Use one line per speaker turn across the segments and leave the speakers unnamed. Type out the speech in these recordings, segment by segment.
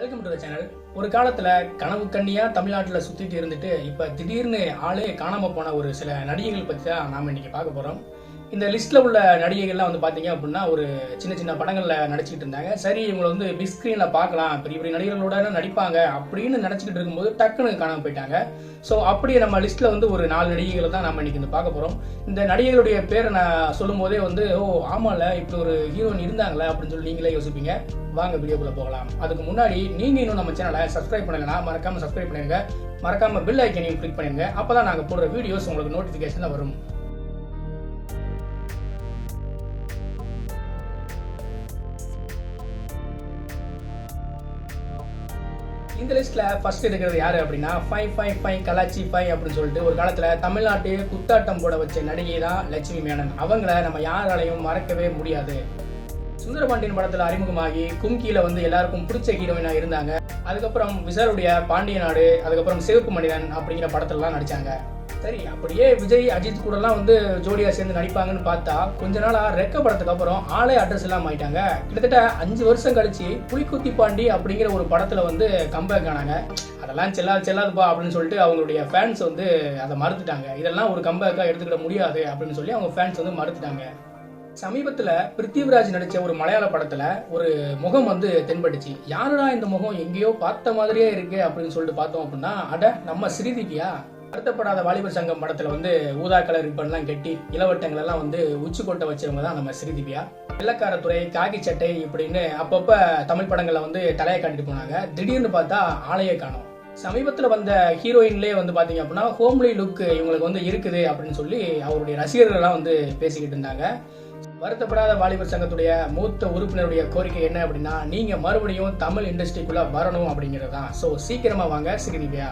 Welcome to the channel ஒரு காலத்தில் கனவு கண்ணியாக தமிழ்நாட்டில் சுற்றிட்டு இருந்துட்டு இப்போ திடீர்னு ஆளே காணாமல் போன ஒரு சில நடிகைகள் பற்றி தான் நாம் இன்றைக்கி பார்க்க போகிறோம் இந்த லிஸ்ட்ல உள்ள நடிகைகள்லாம் வந்து பாத்தீங்க அப்படின்னா ஒரு சின்ன சின்ன படங்கள்ல நடிச்சுக்கிட்டு இருந்தாங்க. சரி இவங்களை வந்து பிக் ஸ்கிரீன்ல பார்க்கலாம் பெரிய பெரிய நடிகர்களோட நடிப்பாங்க அப்படின்னு நினைச்சுக்கிட்டு இருக்கும்போது டக்குன்னு காணாம போயிட்டாங்க. ஸோ அப்படியே நம்ம லிஸ்ட்ல வந்து ஒரு நாலு நடிகைகளை தான் நம்ம இன்னைக்கு வந்து பார்க்க போறோம். இந்த நடிகைகளுடைய பேரை நான் சொல்லும் போதே வந்து ஓ ஆமால இப்படி ஒரு ஹீரோயின் இருந்தாங்களே அப்படின்னு சொல்லி நீங்களே யோசிப்பீங்க. வாங்க வீடியோக்குள்ள போகலாம். அதுக்கு முன்னாடி நீங்க இன்னும் நம்ம சேனலை சப்ஸ்கிரைப் பண்ணலைன்னா மறக்காம சப்ஸ்கிரைப் பண்ணுங்க மறக்காம பில் ஐக்கனையும் கிளிக் அப்போ அப்பதான் நாங்க போடுற வீடியோஸ் உங்களுக்கு நோட்டிஃபிகேஷனில் வரும். இந்த லிஸ்ட்ல ஃபர்ஸ்ட் இருக்கிறது யாரு அப்படின்னா ஃபைவ் ஃபைவ் ஃபைவ் கலாச்சி ஃபைவ் அப்படின்னு சொல்லிட்டு ஒரு காலத்துல தமிழ்நாட்டு குத்தாட்டம் போட வச்ச நடிகை தான் லட்சுமி மேனன். அவங்கள நம்ம யாராலையும் மறக்கவே முடியாது. சுந்தரபாண்டியன் படத்துல அறிமுகமாகி கும்கியில வந்து எல்லாருக்கும் பிடிச்ச ஹீரோயினா இருந்தாங்க. அதுக்கப்புறம் விசாருடைய பாண்டிய நாடு அதுக்கப்புறம் சிவப்பு மனிதன் அப்படிங்கிற படத்துலலாம் நடிச்சாங்க. சரி அப்படியே விஜய் அஜித் கூடலாம் வந்து ஜோடியாக சேர்ந்து நடிப்பாங்கன்னு பார்த்தா கொஞ்ச நாளாக ரெக்க படத்துக்கு அப்புறம் ஆளே அட்ரஸ் இல்லாமல் ஆயிட்டாங்க. கிட்டத்தட்ட அஞ்சு வருஷம் கழிச்சு புலிக்குத்தி பாண்டி அப்படிங்கிற ஒரு படத்தில் வந்து கம்பேக் ஆனாங்க. அதெல்லாம் செல்லாது செல்லாதுப்பா அப்படின்னு சொல்லிட்டு அவங்களுடைய ஃபேன்ஸ் வந்து அதை மறுத்துட்டாங்க. இதெல்லாம் ஒரு கம்பேக்காக எடுத்துக்கிட முடியாது அப்படின்னு சொல்லி அவங்க ஃபேன்ஸ் வந்து மறுத்துட்டாங்க. சமீபத்தில் பிருத்திவிராஜ் நடித்த ஒரு மலையாள படத்தில் ஒரு முகம் வந்து தென்பட்டுச்சு. யாருடா இந்த முகம்? எங்கேயோ பார்த்த மாதிரியே இருக்கு அப்படின்னு சொல்லிட்டு பார்த்தோம் அப்படின்னா அட நம்ம ஸ்ரீதிவியா வருத்தப்படாத வாலிபர் சங்கம் படத்துல வந்து ஊதா கலர் ரிப்பன்லாம் கட்டி இளவட்டங்கள் எல்லாம் வந்து உச்சி கொட்ட வச்சவங்க தான் நம்ம ஸ்ரீதிவியா. வெள்ளக்காரத்துறை காக்கி சட்டை இப்படின்னு அப்பப்ப தமிழ் படங்களை வந்து தலையை காட்டிட்டு போனாங்க. திடீர்னு பார்த்தா ஆளையே காணும். சமீபத்தில் வந்த ஹீரோயின்லேயே வந்து பார்த்தீங்க அப்படின்னா ஹோம்லி லுக் இவங்களுக்கு வந்து இருக்குது அப்படின்னு சொல்லி அவருடைய ரசிகர்கள்லாம் வந்து பேசிக்கிட்டு இருந்தாங்க. வருத்தப்படாத வாலிபர் சங்கத்துடைய மூத்த உறுப்பினருடைய கோரிக்கை என்ன அப்படின்னா நீங்கள் மறுபடியும் தமிழ் இண்டஸ்ட்ரிக்குள்ளே வரணும் அப்படிங்கிறது தான் ஸோ சீக்கிரமாக வாங்க ஸ்ரீதிவ்யா.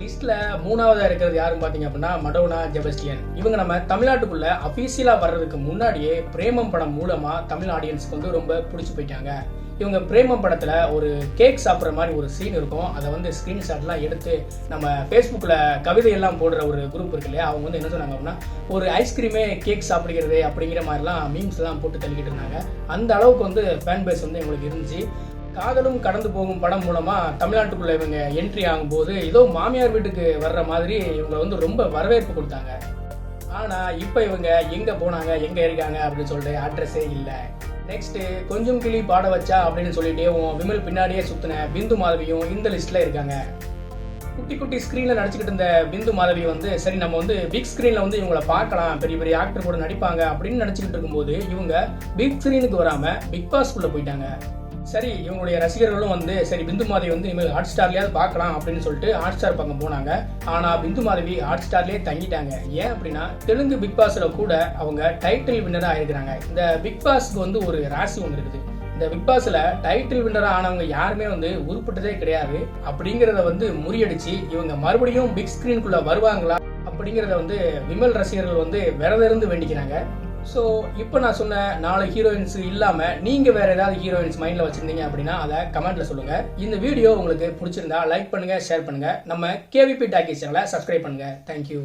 லிஸ்ட்ல மூணாவதா இருக்கிறது யாருன்னு பாத்தீங்க அப்படின்னா மடோனா ஜெபஸ்டியன். இவங்க நம்ம தமிழ்நாட்டுக்குள்ள அபிஷியலா வர்றதுக்கு முன்னாடியே பிரேமம் படம் மூலமா தமிழ் ஆடியன்ஸ்க்கு வந்து ரொம்ப பிடிச்சி போயிட்டாங்க. இவங்க பிரேமம் படத்துல ஒரு கேக் சாப்பிட்ற மாதிரி ஒரு சீன் இருக்கும். அதை வந்து ஸ்கிரீன்ஷாட்லாம் எடுத்து நம்ம ஃபேஸ்புக்கில் கவிதையெல்லாம் போடுற ஒரு குரூப் இருக்கு இல்லையா அவங்க வந்து என்ன சொன்னாங்க அப்படின்னா ஒரு ஐஸ்கிரீமே கேக் சாப்பிடுகிறது அப்படிங்கிற மாதிரிலாம் மீம்ஸ் எல்லாம் போட்டு தள்ளிக்கிட்டு இருந்தாங்க. அந்த அளவுக்கு வந்து ஃபேன் பேஸ் வந்து எங்களுக்கு இருந்துச்சு. காதலும் கடந்து போகும் படம் மூலமாக தமிழ்நாட்டுக்குள்ள இவங்க என்ட்ரி ஆகும்போது ஏதோ மாமியார் வீட்டுக்கு வர்ற மாதிரி இவங்க வந்து ரொம்ப வரவேற்பு கொடுத்தாங்க. ஆனால் இப்போ இவங்க எங்கே போனாங்க எங்கே இருக்காங்க அப்படின்னு சொல்லிட்டு அட்ரஸே இல்லை. நெக்ஸ்ட்டு கொஞ்சம் கிளி பாட வச்சா அப்படின்னு சொல்லிட்டே விமல் பின்னாடியே சுத்தின பிந்து மாதவியும் இந்த லிஸ்ட்ல இருக்காங்க. குட்டி குட்டி ஸ்க்ரீனில் நடிச்சுக்கிட்டு இருந்த பிந்து மாதவி வந்து சரி நம்ம வந்து பிக் ஸ்க்ரீனில் வந்து இவங்களை பார்க்கலாம் பெரிய பெரிய ஆக்டர் கூட நடிப்பாங்க அப்படின்னு நினச்சிக்கிட்டு இருக்கும்போது இவங்க பிக் ஸ்க்ரீனுக்கு வராமல் பிக் பாஸ்குள்ளே போயிட்டாங்க. சரி இவங்களுடைய ரசிகர்களும் வந்து சரி பிந்து மாதவி வந்து இனிமேல் ஹாட் ஸ்டார்லயாவது பார்க்கலாம் அப்படின்னு சொல்லிட்டு ஹாட் ஸ்டார் பக்கம் போனாங்க. ஆனால் பிந்து மாதவி ஹாட் ஸ்டார்லேயே தங்கிட்டாங்க. ஏன் அப்படின்னா தெலுங்கு பிக் பாஸ்ல கூட அவங்க டைட்டில் வின்னராக ஆயிருக்கிறாங்க. இந்த பிக் பாஸ்க்கு வந்து ஒரு ராசி ஒன்று இருக்குது. இந்த பிக் பாஸ்ல டைட்டில் வின்னராக ஆனவங்க யாருமே வந்து உருப்பட்டதே கிடையாது. அப்படிங்கிறத வந்து முறியடிச்சு இவங்க மறுபடியும் பிக் ஸ்கிரீனுக்குள்ள வருவாங்களா அப்படிங்கிறத வந்து விமல் ரசிகர்கள் வந்து விரதிருந்து வேண்டிக்கிறாங்க. ஸோ இப்போ நான் சொன்ன நாலு ஹீரோயின்ஸ் இல்லாமல் நீங்கள் வேறு ஏதாவது ஹீரோயின்ஸ் மைண்டில் வச்சுருந்தீங்க அப்படின்னா அதை கமெண்ட்டில் சொல்லுங்கள் இந்த வீடியோ உங்களுக்கு பிடிச்சிருந்தா லைக் பண்ணுங்கள் ஷேர் பண்ணுங்கள் நம்ம கேவிபி டாக்கி சேனலை சப்ஸ்கிரைப் பண்ணுங்கள் தேங்க்யூ